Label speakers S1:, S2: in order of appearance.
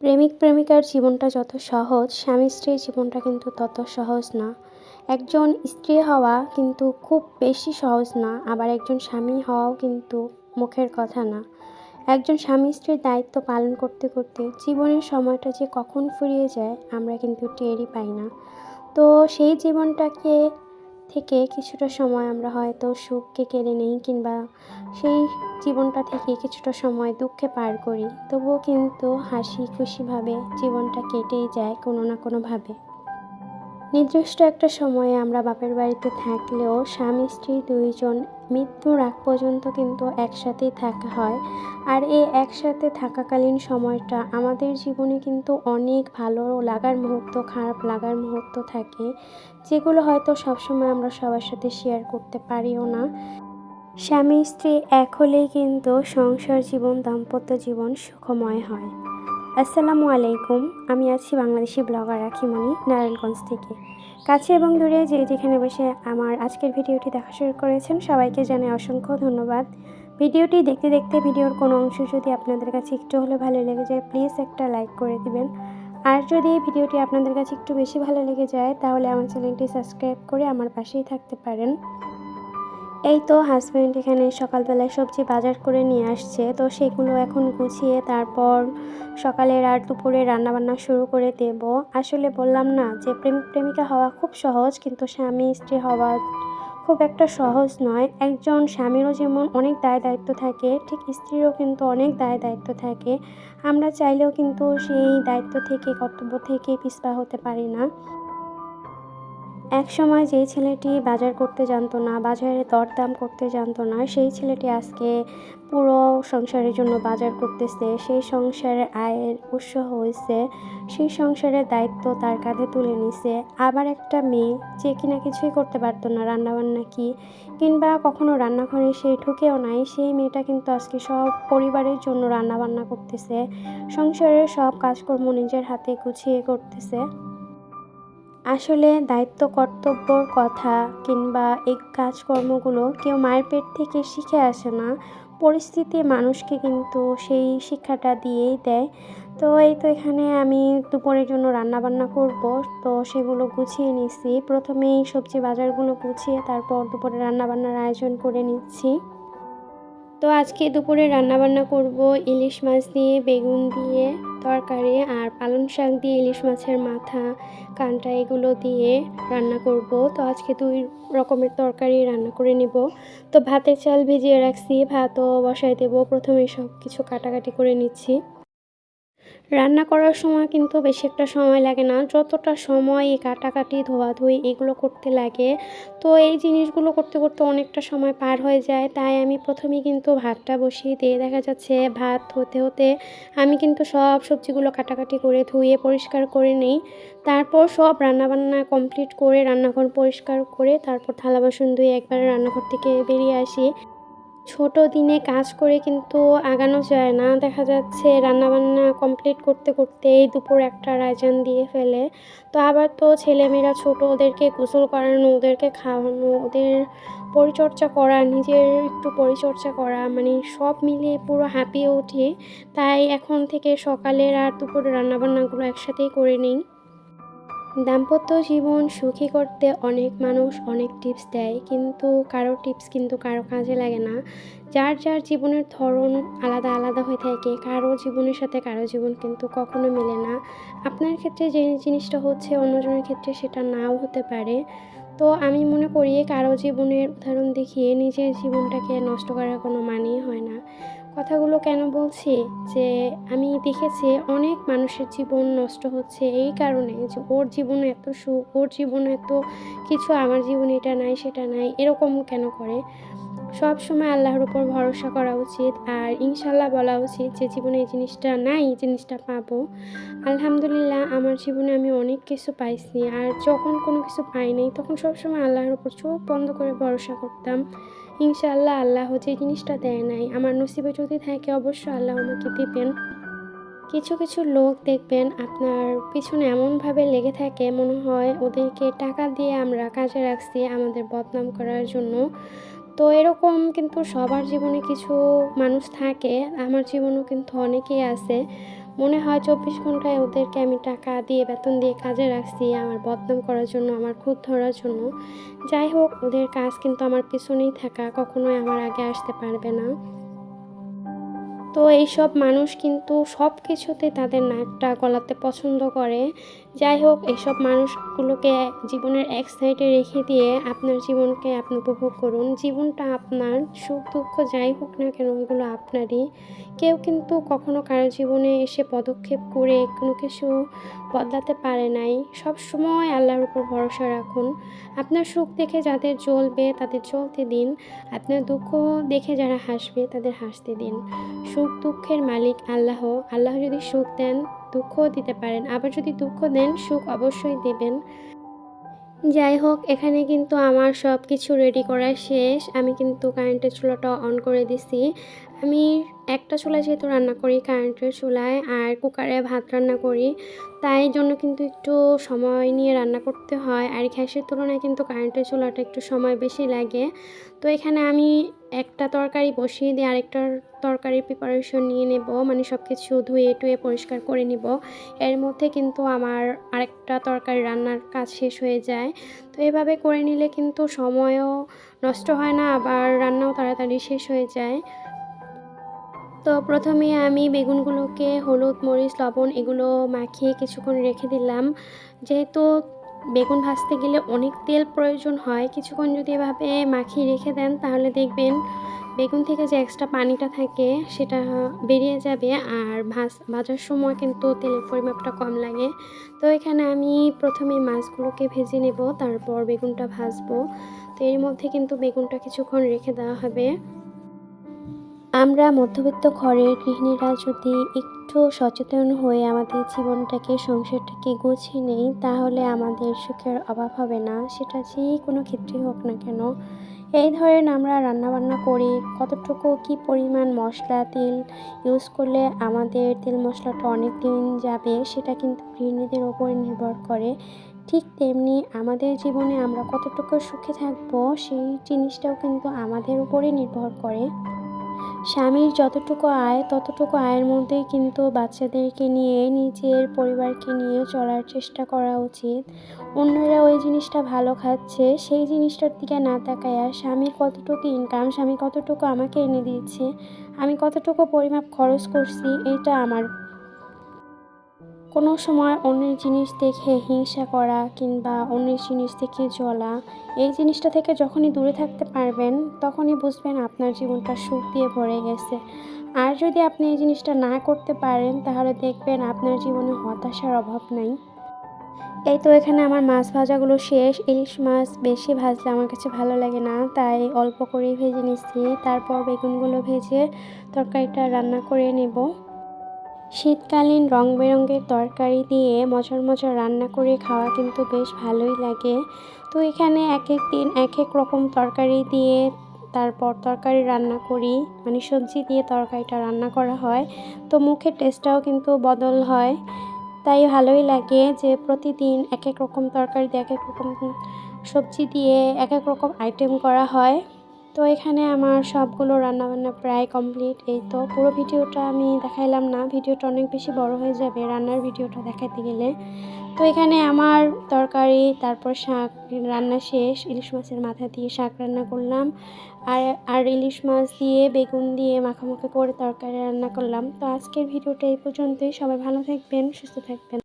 S1: প্রেমিক প্রেমিকার জীবনটা যত সহজ, স্বামী স্ত্রীর জীবনটা কিন্তু তত সহজ না। একজন স্ত্রী হওয়া কিন্তু খুব বেশি সহজ না, আবার একজন স্বামী হওয়াও কিন্তু মুখের কথা না। একজন স্বামী স্ত্রীর দায়িত্ব পালন করতে করতে জীবনের সময়টা যে কখন ফুরিয়ে যায়, আমরা কিন্তু টেরই পাই না। তো সেই জীবনটাকে থেকে কিছুটা সময় আমরা হয়তো সুখকে কেড়ে নেই কিংবা সেই জীবনটা থেকে কিছুটা সময় দুঃখে পার করি। তবুও কিন্তু হাসি খুশিভাবে জীবনটা কেটেই যায় কোনো না কোনোভাবে। নির্দিষ্ট একটা সময়ে আমরা বাপের বাড়িতে থাকলেও স্বামী, স্ত্রী দুইজন মৃত্যুর আগ পর্যন্ত কিন্তু একসাথেই থাকা হয়। আর এই একসাথে থাকাকালীন সময়টা আমাদের জীবনে কিন্তু অনেক ভালো লাগার মুহূর্ত, খারাপ লাগার মুহূর্ত থাকে, যেগুলো হয়তো সবসময় আমরা সবার সাথে শেয়ার করতে পারিও না। স্বামী, স্ত্রী এক হলেই কিন্তু সংসার জীবন, দাম্পত্য জীবন সুখময় হয়। আসসালামু আলাইকুম, আমি আছি বাংলাদেশি ব্লগার রাখিমণি, নারায়ণগঞ্জ থেকে। কাছে এবং দূরে যে যেখানে বসে আমার আজকের ভিডিওটি দেখা শুরু করেছেন, সবাইকে জানাই অসংখ্য ধন্যবাদ। ভিডিওটি দেখতে দেখতে ভিডিওর কোনো অংশ যদি আপনাদের কাছে একটু হলে ভালো লেগে যায় প্লিজ একটা লাইক করে দিবেন। আর যদি এই ভিডিওটি আপনাদের কাছে একটু বেশি ভালো লেগে যায়, তাহলে আমার চ্যানেলটি সাবস্ক্রাইব করে আমার পাশেই থাকতে পারেন। এই তো হাজব্যান্ড এখানে সকালবেলায় সবজি বাজার করে নিয়ে আসছে, তো সেগুলো এখন গুছিয়ে তারপর সকালের আর দুপুরে রান্নাবান্না শুরু করে দেব। আসলে বললাম না যে প্রেমিক প্রেমিকা হওয়া খুব সহজ, কিন্তু স্বামী স্ত্রী হওয়া খুব একটা সহজ নয়। একজন স্বামীরও যেমন অনেক দায় দায়িত্ব থাকে, ঠিক স্ত্রীরও কিন্তু অনেক দায় দায়িত্ব থাকে। আমরা চাইলেও কিন্তু সেই দায়িত্ব থেকে, কর্তব্য থেকে পিছপা হতে পারি না। এক সময় যেই ছেলেটি বাজার করতে জানতো না, বাজারে দরদাম করতে জানতো না, সেই ছেলেটি আজকে পুরো সংসারের জন্য বাজার করতেছে। সেই সংসারের আয়ের উৎস হয়েছে, সেই সংসারের দায়িত্ব তার কাঁধে তুলে নিছে। আবার একটা মেয়ে, যে কিনা কিছুই করতে পারতো না, রান্নাবান্না কি, কিংবা কখনো রান্নাঘরে সে ঢুকেও নাই, সেই মেয়েটা কিন্তু আজকে সব পরিবারের জন্য রান্নাবান্না করতেছে। সংসারের সব কাজকর্ম নিজের হাতে গুছিয়ে করতেছে। আসলে দায়িত্ব, কর্তব্যর কথা কিংবা এই কাজকর্মগুলো কেউ মায়ের পেট থেকে শিখে আসে না। পরিস্থিতি মানুষকে কিন্তু সেই শিক্ষাটা দিয়েই দেয়। তো এই তো এখানে আমি দুপুরের জন্য রান্না বান্না করব। তো সেগুলো গুছিয়ে নিচ্ছি প্রথমেই সবজি বাজারগুলো গুছিয়ে তারপর দুপুরে রান্নাবান্নার আয়োজন করে নিচ্ছি। তো আজকে দুপুরে রান্নাবান্না করব ইলিশ মাছ দিয়ে, বেগুন দিয়ে, তরকারি আর পালং শাক দিয়ে, ইলিশ মাছের মাথা কান্টা এগুলো দিয়ে রান্না করব। তো আজকে দুই রকমের তরকারি রান্না করে নিব। তো ভাতের চাল ভিজিয়ে রাখছি, ভাতও বসাই দেবো। প্রথমে সব কিছু কাটাকাটি করে নিচ্ছি। রান্না করার সময় কিন্তু বেশি একটা সময় লাগে না। যতটা সময় এই কাটাকাটি, ধোয়াধুয়ি এগুলো করতে লাগে, তো এই জিনিসগুলো করতে করতে অনেকটা সময় পার হয়ে যায়। তাই আমি প্রথমেই কিন্তু ভাতটা বসিয়ে দিয়ে দেখা যাচ্ছে ভাত হতে হতে আমি কিন্তু সব সবজিগুলো কাটাকাটি করে ধুয়ে পরিষ্কার করে নিই। তারপর সব রান্নাবান্না কমপ্লিট করে রান্নাঘর পরিষ্কার করে তারপর থালা বাসন ধুয়ে একবারে রান্নাঘর থেকে বেরিয়ে আসি। ছোট দিনে কাজ করে কিন্তু আগানো যায় না। দেখা যাচ্ছে রান্নাবান্না কমপ্লিট করতে করতেই দুপুর একটা রায়জান দিয়ে ফেলে। তো আবার তো ছেলেমেয়েরা ছোট, ওদেরকে গোসল করানো, ওদেরকে খাওয়ানো, ওদের পরিচর্যা করা, নিজের একটু পরিচর্যা করা মানে সব মিলিয়ে পুরো হাঁপিয়ে উঠি। তাই এখন থেকে সকালের আর দুপুরের রান্নাবান্নাগুলো একসাথেই করে নিই। দাম্পত্য জীবন সুখী করতে অনেক মানুষ অনেক টিপস দেয়, কিন্তু কারও টিপস কিন্তু কারও কাজে লাগে না। যার যার জীবনের ধরন আলাদা আলাদা হয়ে থাকে, কারও জীবনের সাথে কারও জীবন কিন্তু কখনো মেলে না। আপনার ক্ষেত্রে যে জিনিসটা হচ্ছে অন্যজনের ক্ষেত্রে সেটা নাও হতে পারে। তো আমি মনে করি কারও জীবনের উদাহরণ দেখিয়ে নিজের জীবনটাকে নষ্ট করার কোনো মানেই হয় না। কথাগুলো কেন বলছি? যে আমি দেখেছি অনেক মানুষের জীবন নষ্ট হচ্ছে এই কারণে যে ওর জীবনে এত সুখ, ওর জীবনে এত কিছু, আমার জীবনে এটা নাই, সেটা নাই, এরকম কেন করে? সব সময় আল্লাহর উপর ভরসা করা উচিত আর ইনশাল্লাহ বলা উচিত যে জীবনে এই জিনিসটা নাই, এই জিনিসটা পাবো। আলহামদুলিল্লাহ, আমার জীবনে আমি অনেক কিছু পাইছি আর যখন কোনো কিছু পাই নাই, তখন সবসময় আল্লাহর উপর চোখ বন্ধ করে ভরসা করতাম। ইনশাআল্লাহ আল্লাহ যে জিনিসটা দেয় নাই, আমার নসিবে যদি থাকে অবশ্য আল্লাহ আমাকে দিবেন। কিছু কিছু লোক দেখবেন আপনার পিছনে এমনভাবে লেগে থাকে, মনে হয় ওদেরকে টাকা দিয়ে আমরা কাজে রাখছি আমাদের বদনাম করার জন্য। তো এরকম কিন্তু সবার জীবনে কিছু মানুষ থাকে, আমার জীবনেও কিন্তু অনেকেই আছে। মনে হয় চব্বিশ ঘন্টায় ওদেরকে আমি টাকা দিয়ে, বেতন দিয়ে কাজে রাখছি আমার বদনাম করার জন্য, আমার খুঁত ধরার জন্য। যাই হোক, ওদের কাজ কিন্তু আমার পিছনেই থাকা, কখনোই আমার আগে আসতে পারবে না। তো এইসব মানুষ কিন্তু সব কিছুতে তাদের নাকটা গলাতে পছন্দ করে। যাই হোক এইসব মানুষগুলোকে জীবনের এক সাইডে রেখে দিয়ে আপনার জীবনকে আপনি উপভোগ করুন। জীবনটা আপনার সুখ, দুঃখ যাই হোক না কেন ওইগুলো আপনারই। কেউ কিন্তু কখনো কারও জীবনে এসে পদক্ষেপ করে কোনো কিছু বদলাতে পারে নাই। সব সময় আল্লাহর উপর ভরসা রাখুন। আপনার সুখ দেখে যাদের জ্বলবে, তাদের চলতে দিন। আপনার দুঃখ দেখে যারা হাসবে, তাদের হাসতে দিন। সুখ, দুঃখের মালিক আল্লাহ। আল্লাহ যদি সুখ দেন দুঃখও দিতে পারেন। আবার যদি দুঃখ দেন, সুখ অবশ্যই দেবেন। যাই হোক, এখানে কিন্তু আমার সব কিছু রেডি করা শেষ। আমি কিন্তু কারেন্টের চুলাটা অন করে দিছি। আমি একটা চুলায় যেহেতু রান্না করি কারেন্টের চুলায় আর কুকারে ভাত রান্না করি, তাই জন্য কিন্তু একটু সময় নিয়ে রান্না করতে হয়। আর গ্যাসের তুলনায় কিন্তু কারেন্টের চুলাটা একটু সময় বেশি লাগে। তো এখানে আমি একটা তরকারি বসিয়ে দিয়ে আরেকটার তরকারির প্রিপারেশন নিয়ে নেব। মানে সব কিছু ধুয়ে টুয়ে পরিষ্কার করে নিব। এর মধ্যে কিন্তু আমার আরেকটা তরকারি রান্নার কাজ শেষ হয়ে যায়। তো এভাবে করে নিলে কিন্তু সময়ও নষ্ট হয় না, আবার রান্নাও তাড়াতাড়ি শেষ হয়ে যায়। তো প্রথমে আমি বেগুনগুলোকে হলুদ, মরিচ, লবণ এগুলো মাখিয়ে কিছুক্ষণ রেখে দিলাম। যেহেতু বেগুন ভাজতে গেলে অনেক তেল প্রয়োজন হয়, কিছুক্ষণ যদি এভাবে মাখিয়ে রেখে দেন তাহলে দেখবেন বেগুন থেকে যে এক্সট্রা পানিটা থাকে সেটা বেরিয়ে যাবে আর ভাজ, ভাজার সময় কিন্তু তেলের পরিমাপটা কম লাগে। তো এখানে আমি প্রথমে মাছগুলোকে ভেজে নেব, তারপর বেগুনটা ভাজবো। তো এর মধ্যে কিন্তু বেগুনটা কিছুক্ষণ রেখে দেওয়া হবে। আমরা মধ্যবিত্ত ঘরের গৃহিণীরা যদি একটু সচেতন হয়ে আমাদের জীবনটাকে, সংসারটাকে গুছিয়ে নেই, তাহলে আমাদের সুখের অভাব হবে না। সেটা যে কোনো ক্ষেত্রেই হোক না কেন। এই ধরেন আমরা রান্নাবান্না করি। কতটুকু কি পরিমাণ মশলা, তেল ইউজ করলে আমাদের তেল মশলাটা অনেক দিন যাবে, সেটা কিন্তু গৃহিণীদের ওপরে নির্ভর করে। ঠিক তেমনি আমাদের জীবনে আমরা কতটুকু সুখে থাকব, সেই জিনিসটাও কিন্তু আমাদের উপরে নির্ভর করে। স্বামীর যতটুকু আয়, ততটুকু আয়ের মধ্যেই কিন্তু বাচ্চাদেরকে নিয়ে, নিজের পরিবারকে নিয়ে চলার চেষ্টা করা উচিত। অন্যরা ওই জিনিসটা ভালো খাচ্ছে, সেই জিনিসটার দিকে না তাকায় স্বামীর কতটুকু ইনকাম স্বামী কতটুকু আমাকে এনে দিয়েছে আমি কতটুকু পরিমাপ খরচ করছি, এটা আমার কোনো সময় অন্যের জিনিস দেখে হিংসা করা কিংবা অন্যের জিনিস দেখে জ্বলা, এই জিনিসটা থেকে যখনই দূরে থাকতে পারবেন, তখনই বুঝবেন আপনার জীবনটা সুখ দিয়ে ভরে গেছে। আর যদি আপনি এই জিনিসটা না করতে পারেন, তাহলে দেখবেন আপনার জীবনে হতাশার অভাব নাই। এই তো এখানে আমার মাছ ভাজাগুলো শেষ। ইলিশ মাছ বেশি ভাজলে আমার কাছে ভালো লাগে না, তাই অল্প করেই ভেজে নিচ্ছি। তারপর বেগুনগুলো ভেজে তরকারিটা রান্না করে নেব। শীতকালীন রং বেরঙের তরকারি দিয়ে মজার মজার রান্না করে খাওয়া কিন্তু বেশ ভালোই লাগে। তো এখানে এক এক দিন এক এক রকম তরকারি দিয়ে তারপর তরকারি রান্না করি। মানে সবজি দিয়ে তরকারিটা রান্না করা হয়। তো মুখের টেস্টটাও কিন্তু বদল হয়। তাই ভালোই লাগে যে প্রতিদিন এক এক রকম তরকারি দিয়ে এক এক রকম সবজি দিয়ে এক এক রকম আইটেম করা হয়। তো এখানে আমার সবগুলো রান্নাবান্না প্রায় কমপ্লিট। এই তো পুরো ভিডিওটা আমি দেখাইলাম না, ভিডিওটা অনেক বেশি বড় হয়ে যাবে রান্নার ভিডিওটা দেখাতে গেলে। তো এখানে আমার তরকারি, তারপর শাক, রান্না শেষ, ইলিশ মাছের মাথা দিয়ে শাক রান্না করলাম। আর আর ইলিশ মাছ দিয়ে, বেগুন দিয়ে মাখামাখা করে তরকারি রান্না করলাম। তো আজকের ভিডিওটা এই পর্যন্তই, সবাই ভালো থাকবেন, সুস্থ থাকবেন।